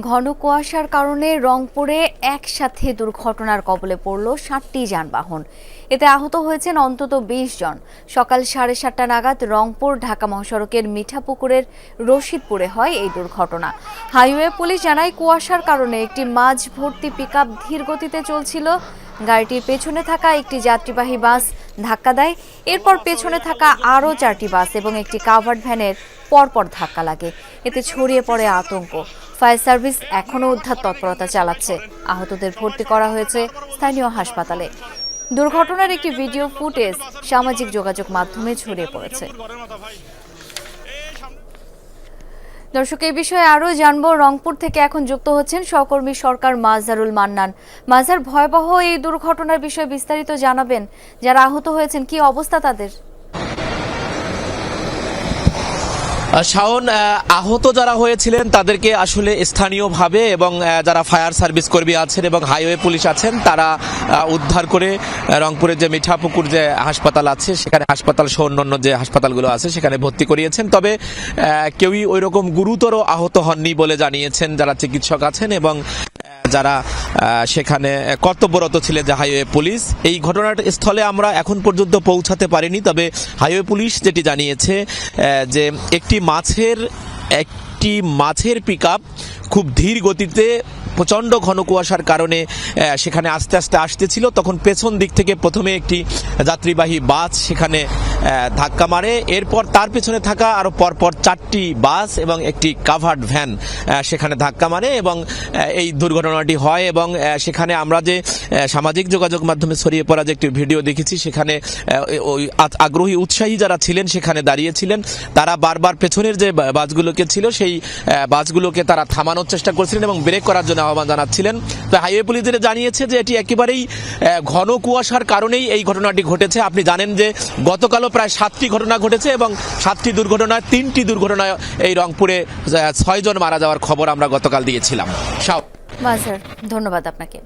ঘন কুয়াশার কারণে রংপুরে একসাথে দুর্ঘটনার কবলে পড়ল সাতটি যানবাহন। এতে আহত হয়েছেন অন্তত বিশ জন। সকাল সাড়ে সাতটা নাগাদ রংপুর ঢাকা মহাসড়কের মিঠাপুকুরের রশিদপুরে হয় এই দুর্ঘটনা। হাইওয়ে পুলিশ জানায়, কুয়াশার কারণে একটি মাঝ ভর্তি পিকআপ ধীর গতিতে চলছিল। গাড়িটির পেছনে থাকা একটি যাত্রীবাহী বাস ধাক্কা দেয়। এরপর পেছনে থাকা আরও চারটি বাস এবং একটি কাভার্ড ভ্যানের পরপর ধাক্কা লাগে। এতে ছড়িয়ে পড়ে আতঙ্ক। ফায়ার সার্ভিস এখনও উদ্ধার তৎপরতা চালাচ্ছে। আহতদের ভর্তি করা হয়েছে স্থানীয় হাসপাতালে। দুর্ঘটনার একটি ভিডিও ফুটেজ সামাজিক যোগাযোগ মাধ্যমে ছড়িয়ে পড়েছে। দর্শক এই বিষয়ে আরও জানব। রংপুর থেকে এখন যুক্ত হচ্ছেন সহকর্মী সরকার মাজহারুল মান্নান। মাজার ভয়াবহ এই দুর্ঘটনার বিষয়ে বিস্তারিত জানাবেন। যারা আহত হয়েছেন, কি অবস্থা তাদের? শাওন আহত যারা হয়েছিলেন, তাদেরকে আসলে স্থানীয়ভাবে এবং যারা ফায়ার সার্ভিস কর্মী আছেন এবং হাইওয়ে পুলিশ আছেন, তারা উদ্ধার করে রংপুরের যে মিঠাপুকুর যে হাসপাতাল আছে, সেখানে হাসপাতাল সহ অন্যান্য যে হাসপাতালগুলো আছে, সেখানে ভর্তি করিয়েছেন। তবে কেউই ওই রকম গুরুতর আহত হননি বলে জানিয়েছেন যারা চিকিৎসক আছেন এবং যারা সেখানে কর্তব্যরত ছিলেন যে হাইওয়ে পুলিশ। এই ঘটনার স্থলে আমরা এখন পর্যন্ত পৌঁছাতে পারিনি, তবে হাইওয়ে পুলিশ যেটি জানিয়েছে যে একটি মাছের একটি মাছের পিকআপ খুব ধীর গতিতে প্রচণ্ড ঘন কুয়াশার কারণে সেখানে আস্তে আস্তে আসতেছিল। তখন পেছন দিক থেকে প্রথমে একটি যাত্রীবাহী বাস সেখানে ধাক্কা মারে। এরপর তার পেছনে থাকা আরও পরপর চারটি বাস এবং একটি কাভার্ড ভ্যান সেখানে ধাক্কা মারে এবং এই দুর্ঘটনাটি হয় এবং সেখানে আমরা যে সামাজিক যোগাযোগ মাধ্যমে ছড়িয়ে পড়া যে একটি ভিডিও দেখেছি, সেখানে ওই আগ্রহী, উৎসাহী যারা ছিলেন, সেখানে দাঁড়িয়েছিলেন। তারা বারবার পেছনের যে বাসগুলোকে ছিল, সেই বাসগুলোকে তারা থামানোর চেষ্টা করছিলেন এবং ব্রেক করার জন্য আহ্বান জানাচ্ছিলেন। তো হাইওয়ে পুলিশ যেটা জানিয়েছে যে এটি একেবারেই ঘন কুয়াশার কারণেই এই ঘটনাটি ঘটেছে। আপনি জানেন যে গতকালও প্রায় সাতটি ঘটনা ঘটেছে এবং সাতটি দুর্ঘটনায়, তিনটি দুর্ঘটনায় এই রংপুরে ছয়জন মারা যাওয়ার খবর আমরা গতকাল দিয়েছিলাম। ধন্যবাদ আপনাকে।